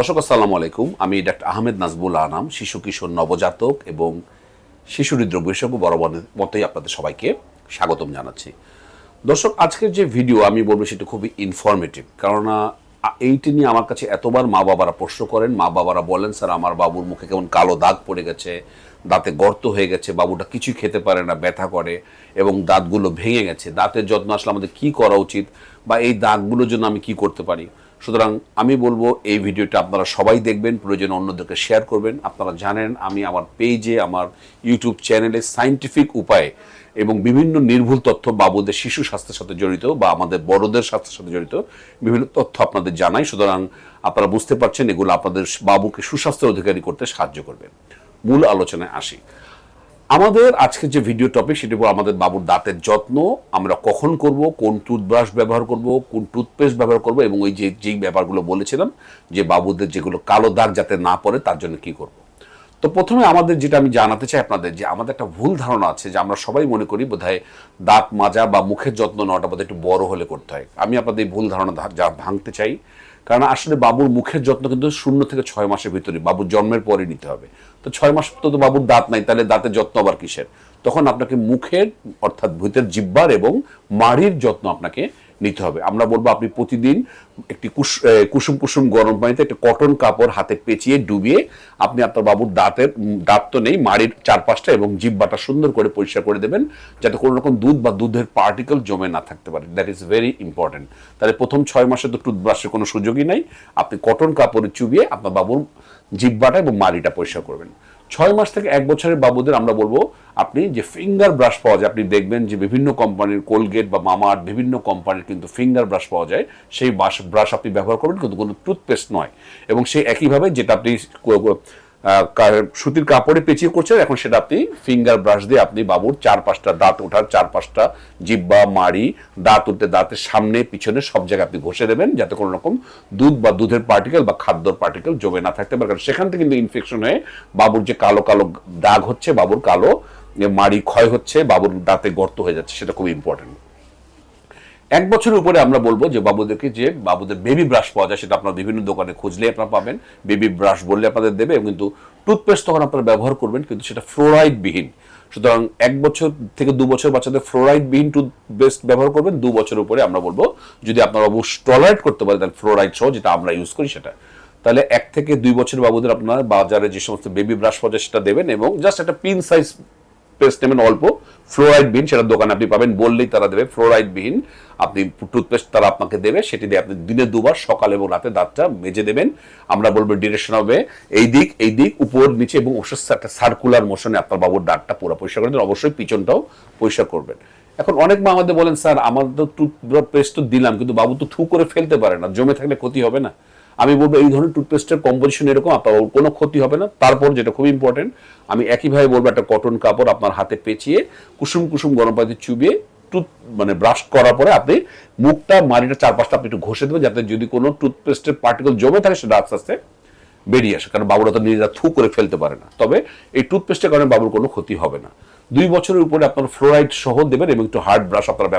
দর্শক, আসসালামু আলাইকুম। আমি ডাক্তার আহমেদ নাজবুল আনাম, শিশু, কিশোর, নবজাতক এবং শিশু হৃদরোগ বিশেষজ্ঞ বরাবর মতোই আপনাদের সবাইকে স্বাগতম জানাচ্ছি। দর্শক, আজকের যে ভিডিও, আমি বলব সেটা খুবই ইনফরমেটিভ কেননা, এইটি নিয়ে আমার কাছে এতবার মা বাবারা প্রশ্ন করেন, মা বাবারা বলেন, স্যার, আমার বাবুর মুখে কেমন কালো দাগ পড়ে গেছে, দাঁতে গর্ত হয়ে গেছে, বাবুটা কিছুই খেতে পারে না, ব্যথা করে এবং দাঁতগুলো ভেঙে গেছে। দাঁতের যত্ন আসলে আমাদের কি করা উচিত বা এই দাগগুলোর জন্য আমি কি করতে পারি? সুতরাং আমি বলব, এই ভিডিওটা আপনারা সবাই দেখবেন, প্রয়োজনে অন্যদেরকে শেয়ার করবেন। আপনারা জানেন, আমি আমার পেজে আমার ইউটিউব চ্যানেলে সাইন্টিফিক উপায়ে এবং বিভিন্ন নির্ভুল তথ্য বাবুদের শিশু স্বাস্থ্যের সাথে জড়িত বা আমাদের বড়দের স্বাস্থ্যের সাথে জড়িত বিভিন্ন তথ্য আপনাদের জানাই। সুতরাং আপনারা বুঝতে পারছেন, এগুলো আপনাদের বাবুকে সুস্বাস্থ্যের অধিকারী করতে সাহায্য করবে। মূল আলোচনায় আসি। আমাদের আজকে যে ভিডিও টপিক সেটি আমাদের বাবুর দাঁতের যত্ন। আমরা কখন করব, কোন টুথব্রাশ ব্যবহার করব, কোন টুথপেস্ট ব্যবহার করব, এবং ওই যে যেই ব্যাপারগুলো বলেছিলাম, যে বাবুদের যেগুলো কালো দাগ যাতে না পড়ে, তার জন্য কি করব। তো প্রথমে আমাদের যেটা আমি জানাতে চাই আপনাদের, যে আমাদের একটা ভুল ধারণা আছে, যে আমরা সবাই মনে করি বোধহয় দাঁত মাজা বা মুখের যত্ন নেওয়াটা বোধহয় একটু বড় হলে করতে হয়। আমি আপনাদের এই ভুল ধারণা যা ভাঙতে চাই। কারণ আসলে বাবুর মুখের যত্ন কিন্তু শূন্য থেকে ছয় মাসের ভিতরে, বাবুর জন্মের পরে নিতে হবে। তো ছয় মাস তো বাবুর দাঁত নাই, তাহলে দাঁতের যত্ন আবার কিসের? তখন আপনাকে মুখের, অর্থাৎ ভূতের জিব্বার এবং মাড়ির যত্ন আপনাকে নিতে হবে। আমরা বলব আপনি প্রতিদিন একটি কুস- কুসুম কুসুম গরম পানিতে একটা কটন কাপড় হাতে পেঁচিয়ে ডুবিয়ে আপনি আপনার বাবুর দাঁতের দাঁত তো নেই, মাড়ির চারপাশটা এবং জিব্বাটা সুন্দর করে পরিষ্কার করে দেবেন যাতে কোনো রকম দুধ বা দুধের পার্টিকেল জমে না থাকতে পারে। দ্যাট ইজ ভেরি ইম্পর্টেন্ট তাহলে প্রথম ছয় মাসে তো টুথব্রাশের কোনো সুযোগই নাই। আপনি কটন কাপড়ে চুবিয়ে আপনার বাবুর জিব্বাটা এবং মাড়িটা পরিষ্কার করবেন। ছয় মাস থেকে এক বছরের বাবুদের আমরা বলব, আপনি যে ফিঙ্গার ব্রাশ পাওয়া যায়, আপনি দেখবেন যে বিভিন্ন কোম্পানির কোলগেট বা মামার বিভিন্ন কোম্পানির কিন্তু ফিঙ্গার ব্রাশ পাওয়া যায়। সেই ব্রাশ আপনি ব্যবহার করবেন, কিন্তু কোনো টুথপেস্ট নয়। এবং সেই একইভাবে যেটা আপনি সুতির কাপড়ে পেঁচিয়ে করছেন। এখন সেটা আপনি ফিঙ্গার ব্রাশ দিয়ে আপনি বাবুর চার পাঁচটা দাঁত ওঠার, চার পাঁচটা জিব্বা, মাড়ি, দাঁত উঠতে দাঁতের সামনে, পিছনে সব জায়গায় আপনি ঘষে দেবেন যাতে কোনো রকম দুধ বা দুধের পার্টিকেল বা খাদ্যর পার্টিকেল জমে না থাকতে পারে। কারণ সেখান থেকে কিন্তু ইনফেকশন হয়ে বাবুর যে কালো কালো দাগ হচ্ছে, বাবুর কালো মাড়ি ক্ষয় হচ্ছে, বাবুর দাঁতে গর্ত হয়ে যাচ্ছে, সেটা খুব ইম্পর্টেন্ট এক বছরের উপরে আমরা বলব যে বাবুদেরকে যে বাবুদের বেবি ব্রাশ পাওয়া যায়, সেটা আপনার বিভিন্ন দোকানে খুঁজলে আপনারা পাবেন। বেবি ব্রাশ বললে আপনাদের দেবে এবং কিন্তু টুথপেস্ট তখন আপনারা ব্যবহার করবেন, কিন্তু সেটা ফ্লোরাইড বিহীন সুতরাং এক বছর থেকে দু বছর বাচ্চাদের ফ্লোরাইড বিহীন টুথপেস্ট ব্যবহার করবেন, দু বছরের উপরে আমরা বলব, যদি আপনারা অবশ্য টলারেট করতে পারেন, তাহলে ফ্লোরাইড সহ যেটা আমরা ইউজ করি সেটা। তাহলে এক থেকে দুই বছর বাবুদের আপনার বাজারে যে সমস্ত বেবি ব্রাশ পাওয়া যায়, সেটা দেবেন এবং জাস্ট একটা পিন সাইজ পেস্ট নেবেন অল্প। ফ্লোরাইড সেটা দোকানে আপনি পাবেন, বললেই তারা দেবে ফ্লোরাইড আপনি টুথপেস্ট তারা আপনাকে দেবে, সেটি দিয়ে আপনি দিনে দুবার সকাল এবং রাতে দাঁতটা মেজে দেবেন। আমরা বলব ডিরেকশন হবে এই দিক এই দিক, উপর, নিচে এবং অবশ্যই একটা সার্কুলার মোশনে আপনার বাবুর দাঁতটা পুরো পরিষ্কার করে দেবেন অবশ্যই পিছনটাও পরিষ্কার করবেন। এখন অনেক মা আমাদের বলেন, স্যার আমাদের তো টুথপেস্ট তো দিলাম, কিন্তু বাবু তো থু করে ফেলতে পারে না, জমে থাকলে ক্ষতি হবে না। আমি বলব এই ধরনের টুথপেস্টের কম্পোজিশন এরকম আপনার কোনো ক্ষতি হবে না। তারপর যেটা খুব ইম্পর্টেন্ট আমি একইভাবে বলব একটা কটন কাপড় আপনার হাতে পেঁচিয়ে কুসুম কুসুম গরম পানিতে চুবিয়ে টুথ মানে ব্রাশ করার পরে আপনি মুখটা, মাড়িটা চারপাশটা আপনি একটু ঘষে দেবেন যাতে যদি কোনো টুথপেস্টের পার্টিকেল জমে থাকে সেটা আস্তে আস্তে বেরিয়ে আসে। কারণ বাবুরা তো নিজেরা থু করে ফেলতে পারে না। তবে এই টুথপেস্টের কারণে বাবুর কোনো ক্ষতি হবে না। দুই বছরের উপরে আপনার ফ্লোরাইড সহ দেবেন এবং একটু হার্ড ব্রাশ আপনারা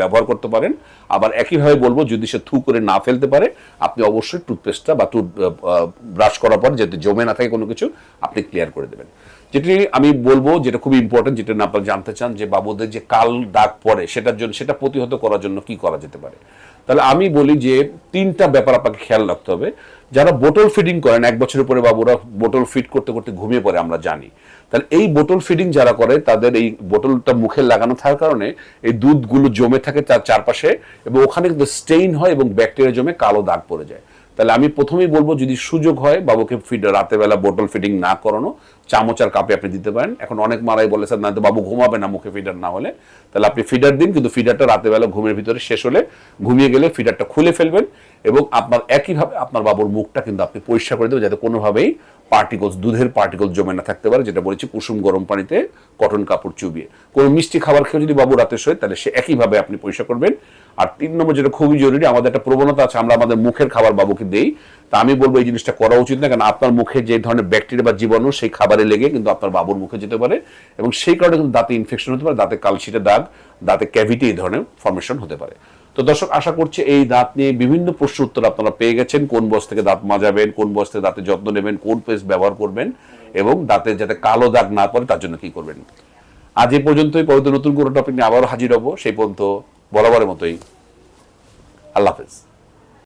ব্যবহার করতে পারেন। আবার একইভাবে বলব, যদি সে থু করে না ফেলতে পারে, আপনি অবশ্যই টুথপেস্টটা বা টুথ ব্রাশ করার পর যাতে জমে না থাকে কোনো কিছু, আপনি ক্লিয়ার করে দেবেন। যেটি আমি বলব, যেটা খুব ইম্পর্টেন্ট যেটা না আপনারা জানতে চান, যে বাবুদের যে কাল দাগ পড়ে, সেটার জন্য, সেটা প্রতিহত করার জন্য কি করা যেতে পারে? তাহলে আমি বলি যে তিনটা ব্যাপার আপনাকে খেয়াল রাখতে হবে। যারা বোটল ফিডিং করেন, এক বছরের পরে বাবুরা বোটল ফিড করতে করতে ঘুমিয়ে পড়ে, আমরা জানি। তাহলে এই বোতল ফিডিং যারা করে, তাদের এই বোতলটা মুখে লাগানো থাকার কারণে এই দুধগুলো জমে থাকে তার চারপাশে এবং ওখানে কিন্তু স্টেইন হয় এবং ব্যাকটেরিয়া জমে কালো দাগ পড়ে যায়। তাহলে আমি প্রথমেই বলব যদি সুযোগ হয় বাবুকে ফিড রাতের বেলা বোতল ফিডিং না করানো চামচ আর কাপে আপনি দিতে পারেন। এখন অনেক মারাই বলে, স্যার, না, তো বাবু ঘুমাবে না মুখে ফিডার না হলে। তাহলে আপনি ফিডার দিন, কিন্তু ফিডারটা রাতের বেলা ঘুমের ভিতরে শেষ হলে ঘুমিয়ে গেলে ফিডারটা খুলে ফেলবেন এবং আপনার একইভাবে আপনার বাবুর মুখটা কিন্তু আপনি পরিষ্কার করে দেবেন, যাতে কোনোভাবেই পার্টিকলস দুধের পার্টিকল জমে না থাকতে পারে, যেটা বলেছি কুসুম গরম পানিতে কটন কাপড় চুবিয়ে। কোনো মিষ্টি খাবার খেয়ে যদি বাবু রাতে শোয়, তাহলে সে একইভাবে আপনি পরিষ্কার করবেন। আর তিন নম্বর, যেটা খুবই জরুরি, আমাদের একটা প্রবণতা আছে, আমরা আমাদের মুখের খাবার বাবুকে দেই। তা আমি বলব এই জিনিসটা করা উচিত না, কারণ আপনার মুখে যে ধরনের ব্যাকটেরিয়া বা জীবাণু, সেই খাবারে লেগে কিন্তু আপনার বাবুর মুখে যেতে পারে এবং সেই কারণে কিন্তু দাঁতে ইনফেকশন হতে পারে, দাঁতে কালশিটে দাগ, দাঁতে ক্যাভিটি এই ধরনের ফর্মেশন হতে পারে। তো দর্শক, আশা করছি এই দাঁত নিয়ে বিভিন্ন প্রশ্ন উত্তর আপনারা পেয়ে গেছেন, কোন বয়স থেকে দাঁত মাজাবেন, কোন বয়স থেকে দাঁতের যত্ন নেবেন, কোন পেস্ট ব্যবহার করবেন এবং দাঁতের যাতে কালো দাগ না পড়ে তার জন্য কি করবেন। আজ এই পর্যন্তই, পরবর্তী নতুন কোনো টপিক নিয়ে আবারও হাজির হব, সেই পর্যন্ত বরাবরের মতোই। আল্লাহ হাফেজ।